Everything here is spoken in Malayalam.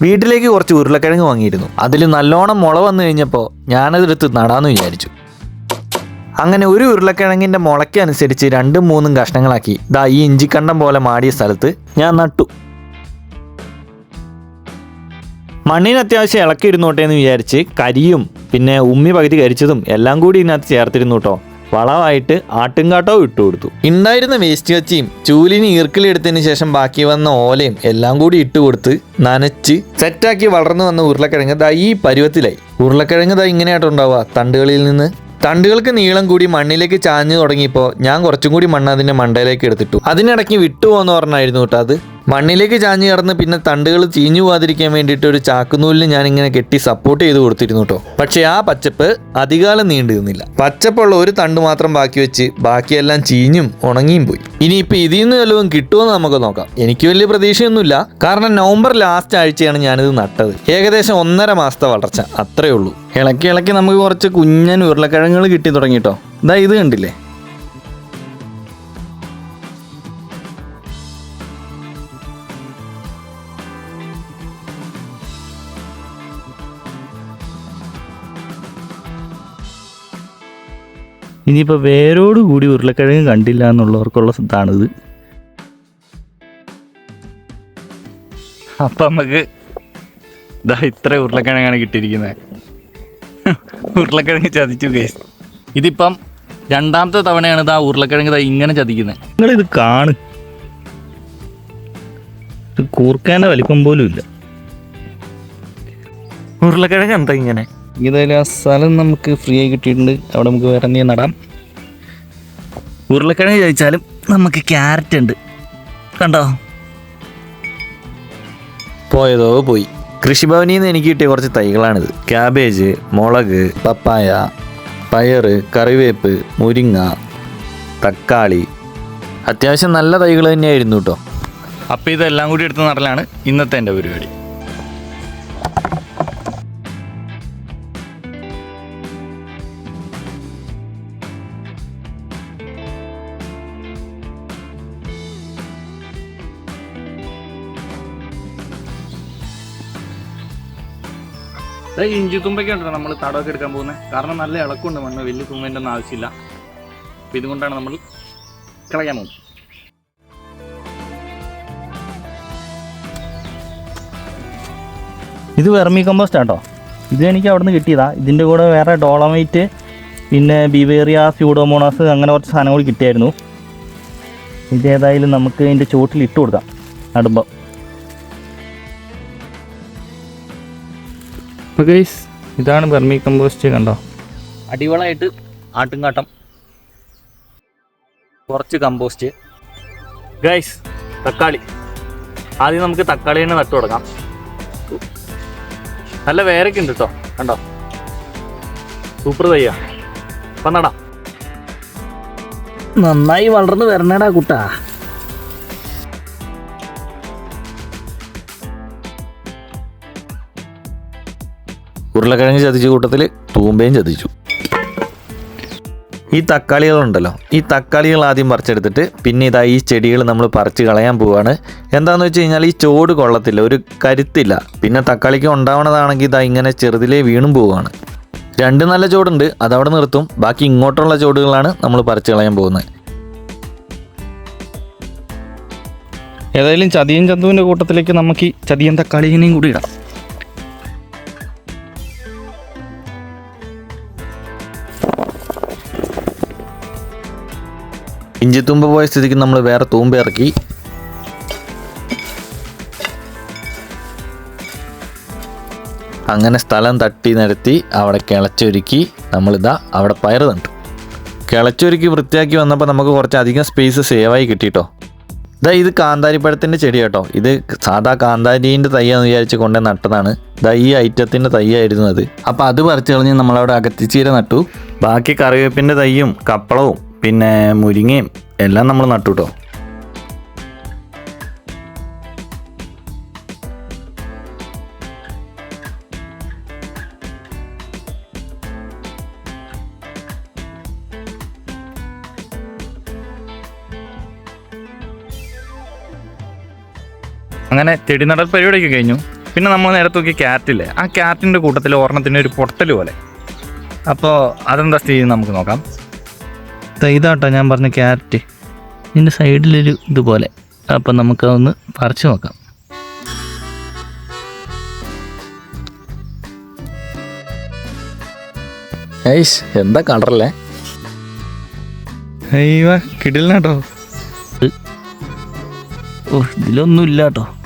വീട്ടിലേക്ക് കുറച്ച് ഉരുളക്കിഴങ്ങ് വാങ്ങിയിരുന്നു. അതിൽ നല്ലോണം മുള വന്നു കഴിഞ്ഞപ്പോൾ ഞാനതെടുത്ത് നടാന്ന് വിചാരിച്ചു. അങ്ങനെ ഒരു ഉരുളക്കിഴങ്ങിന്റെ മുളയ്ക്കനുസരിച്ച് രണ്ടും മൂന്നും കഷ്ണങ്ങളാക്കി ദാ ഈ ഇഞ്ചിക്കണ്ടം പോലെ മാടിയ സ്ഥലത്ത് ഞാൻ നട്ടു. മണ്ണിന് അത്യാവശ്യം ഇളക്കിയിരുന്നോട്ടെ എന്ന് വിചാരിച്ച് കരിയും പിന്നെ ഉമ്മി പകുതി കരിച്ചതും എല്ലാം കൂടി ഇതിനകത്ത് ചേർത്തിരുന്നു കേട്ടോ വളമായിട്ട് ആട്ടുംകാട്ടവും ഇട്ടു കൊടുത്തു. ഉണ്ടായിരുന്ന വേസ്റ്റ് കച്ചിയും ചൂലിന് ഈർക്കിലെടുത്തതിന് ശേഷം ബാക്കി വന്ന ഓലയും എല്ലാം കൂടി ഇട്ടു കൊടുത്ത് നനച്ച് സെറ്റാക്കി വളർന്നു വന്ന ഉരുളക്കിഴങ്ങ് ദാ ഈ പരുവത്തിലായി. ഉരുളക്കിഴങ്ങ് ദാ ഇങ്ങനെയായിട്ടുണ്ടാവുക തണ്ടുകളിൽ നിന്ന്. തണ്ടുകൾക്ക് നീളം കൂടി മണ്ണിലേക്ക് ചാഞ്ഞു തുടങ്ങിയപ്പോൾ ഞാൻ കുറച്ചും കൂടി മണ്ണ് അതിന്റെ മണ്ടയിലേക്ക് എടുത്തിട്ടു. അതിനിടയ്ക്ക് വിട്ടുപോകുന്ന പറഞ്ഞായിരുന്നു കേട്ടോ അത്. മണ്ണിലേക്ക് ചാഞ്ഞു കിടന്ന് പിന്നെ തണ്ടുകൾ ചീഞ്ഞു പോകാതിരിക്കാൻ വേണ്ടിയിട്ട് ഒരു ഞാൻ ഇങ്ങനെ കെട്ടി സപ്പോർട്ട് ചെയ്ത് കൊടുത്തിരുന്നു കേട്ടോ. പക്ഷേ ആ പച്ചപ്പ് അധികാലം നീണ്ടു നിന്നില്ല. പച്ചപ്പുള്ള ഒരു തണ്ട് മാത്രം ബാക്കി വെച്ച് ബാക്കിയെല്ലാം ചീഞ്ഞും ഉണങ്ങിയും പോയി. ഇനിയിപ്പോൾ ഇതിൽ നിന്ന് വല്ലതും കിട്ടുമെന്ന് നമുക്ക് നോക്കാം. എനിക്ക് വലിയ പ്രതീക്ഷയൊന്നുമില്ല. കാരണം നവംബർ ലാസ്റ്റ് ആഴ്ചയാണ് ഞാനിത് നട്ടത്. ഏകദേശം ഒന്നര മാസത്തെ വളർച്ച. അത്രേ ഉള്ളൂ. ഇളക്കി ഇളക്കി നമുക്ക് കുറച്ച് കുഞ്ഞൻ ഉരുളക്കിഴങ്ങുകൾ കിട്ടി തുടങ്ങിട്ടോ ഇതാ ഇത് കണ്ടില്ലേ? ഇനിയിപ്പോൾ വേരോട് കൂടി ഉരുളക്കിഴങ്ങ് കണ്ടില്ല എന്നുള്ളവർക്കുള്ള ഇതാണിത്. അപ്പം നമുക്ക് ഇതാ ഇത്ര ഉരുളക്കിഴങ്ങാണ് കിട്ടിയിരിക്കുന്നത് ഉരുളക്കിഴങ്ങ് ചതിച്ചു കേസ് ഇതിപ്പം രണ്ടാമത്തെ തവണയാണ് ഇതാ ഉരുളക്കിഴങ്ങ് ഇതാ ഇങ്ങനെ ചതിക്കുന്നത് നിങ്ങളിത് കാണ്. ഇത് കൂർക്കാന്റെ വലിപ്പം പോലും ഇല്ല. ഉരുളക്കിഴങ്ങ് എന്താ ഇങ്ങനെ? ഏതായാലും ആ സ്ഥലം നമുക്ക് ഫ്രീ ആയി കിട്ടിയിട്ടുണ്ട്. അവിടെ നമുക്ക് വേറെ എന്തെങ്കിലും നടാം. ഉരുളക്കിഴങ്ങ് ചോദിച്ചാലും നമുക്ക് ക്യാരറ്റ് ഉണ്ട്. കണ്ടോ? പോയതോ പോയി. കൃഷിഭവനിൽ നിന്ന് എനിക്ക് കിട്ടിയ കുറച്ച് തൈകളാണിത്. ക്യാബേജ് മുളക് പപ്പായ പയറ് കറിവേപ്പ് മുരിങ്ങ തക്കാളി. അത്യാവശ്യം നല്ല തൈകൾ തന്നെയായിരുന്നു കേട്ടോ. അപ്പോൾ ഇതെല്ലാം കൂടി എടുത്ത് നടലാണ് ഇന്നത്തെ എന്റെ പരിപാടി. ഇഞ്ചി തുമ്പൊക്കെ ഉണ്ടല്ലോ നമ്മൾ തടമൊക്കെ എടുക്കാൻ പോകുന്നത് കാരണം നല്ല ഇളക്കമുണ്ട് മണ്ണ് വലിയ തുമ്പേന്റെ ഒന്നും ആവശ്യമില്ല. അപ്പോൾ ഇതുകൊണ്ടാണ് നമ്മൾ കളയാൻ പോകുന്നത്. ഇത് വെർമി കമ്പോസ്റ്റ് ആട്ടോ. ഇത് എനിക്ക് അവിടുന്ന് കിട്ടിയതാ. ഇതിന്റെ കൂടെ വേറെ ഡോളമൈറ്റ് പിന്നെ ബിവേറിയ സ്യൂഡോമോണാസ് അങ്ങനെ കുറച്ച് സാധനങ്ങൾ കൂടി കിട്ടിയായിരുന്നു ഇതേതായാലും നമുക്ക് ഇതിന്റെ ചുവട്ടിൽ ഇട്ട് കൊടുക്കാം. നടുമ്പം. അപ്പോൾ ഗൈസ് ഇതാണ് ബർമി കമ്പോസ്റ്റ് കണ്ടോ? അടിവളമായിട്ട് ആട്ടുംകാട്ടം. കുറച്ച് കമ്പോസ്റ്റ് ഗൈസ് തക്കാളി. ആദ്യം നമുക്ക് തക്കാളി തന്നെ നട്ടു കൊടുക്കാം. നല്ല വേരൊക്കെ ഉണ്ട് കേട്ടോ കണ്ടോ? സൂപ്പർ തയ്യ. അപ്പം നടാം. നന്നായി വളർന്ന് വരണേടാ കുട്ടാ. ഉരുളക്കിഴങ്ങ് ചതിച്ച കൂട്ടത്തിൽ തൂമ്പയും ചതിച്ചു. ഈ തക്കാളികളുണ്ടല്ലോ. ഈ തക്കാളികൾ ആദ്യം പറിച്ചെടുത്തിട്ട് പിന്നെ ഇതാ ഈ ചെടികൾ നമ്മൾ പറിച്ച് കളയാൻ പോവാണ്. എന്താണെന്ന് വെച്ച് കഴിഞ്ഞാൽ ഈ ചോട് കൊള്ളത്തില്ല ഒരു കരുത്തില്ല. പിന്നെ തക്കാളിക്ക് ഉണ്ടാവണതാണെങ്കിൽ ഇതാ ഇങ്ങനെ ചെറുതിലേ വീണും പോവുകയാണ് രണ്ട് നല്ല ചോടുണ്ട് അതവിടെ നിർത്തും. ബാക്കി ഇങ്ങോട്ടുള്ള ചോടുകളാണ് നമ്മൾ പറിച്ച് കളയാൻ പോകുന്നത്. ഏതായാലും ചതിയൻ ചന്തുവിന്റെ കൂട്ടത്തിലേക്ക് നമുക്ക് ഈ ചതിയൻ തക്കാളിനെയും കൂടി ഇടാം. ഇഞ്ചിത്തുമ്പ് പോയ സ്ഥിതിക്ക് നമ്മൾ വേറെ തൂമ്പ ഇറക്കി. അങ്ങനെ സ്ഥലം തട്ടി നിരത്തി അവിടെ കിളച്ചൊരുക്കി നമ്മളിതാ അവിടെ പയർ നട്ടു. കിളച്ചൊരുക്കി വൃത്തിയാക്കി വന്നപ്പോൾ നമുക്ക് കുറച്ച് അധികം സ്പേസ് സേവായി കിട്ടിട്ടോ. ഇതാ ഇത് കാന്താരിപ്പഴത്തിന്റെ ചെടി കേട്ടോ ഇത് സാധാ കാന്താരീന്റെ തയ്യാന്ന് വിചാരിച്ച് കൊണ്ടേ നട്ടതാണ്. ഇതാ ഈ ഐറ്റത്തിന്റെ തയ്യായിരുന്നു അത്. അപ്പോൾ അത് പറിച്ചു കളഞ്ഞ് നമ്മളവിടെ അകത്തിച്ചീര നട്ടു. ബാക്കി കറിവേപ്പിന്റെ തയ്യും കപ്പളവും പിന്നെ മുരിങ്ങയും എല്ലാം നമ്മൾ നട്ടു കേട്ടോ അങ്ങനെ ചെടി നടൽ പരിപാടിയൊക്കെ കഴിഞ്ഞു. പിന്നെ നമ്മൾ നേരത്തെ നോക്കി ക്യാറ്റില്ലേ ആ ക്യാറ്റിന്റെ കൂട്ടത്തിൽ ഒരെണ്ണത്തിന്റെ ഒരു പൊട്ടൽ പോലെ. അപ്പോൾ അതെന്താ സ്ഥിതി നമുക്ക് നോക്കാം. ഇതാട്ടോ ഞാൻ പറഞ്ഞ ക്യാരറ്റ്. ഇതിന്റെ സൈഡിലൊരു ഇതുപോലെ. അപ്പം നമുക്കതൊന്ന് പറിച്ചു നോക്കാം. എന്താ കളറല്ലേ? അയ്യോ കിടിലനാട്ടോ. ഓ ഇതിലൊന്നും ഇല്ല കേട്ടോ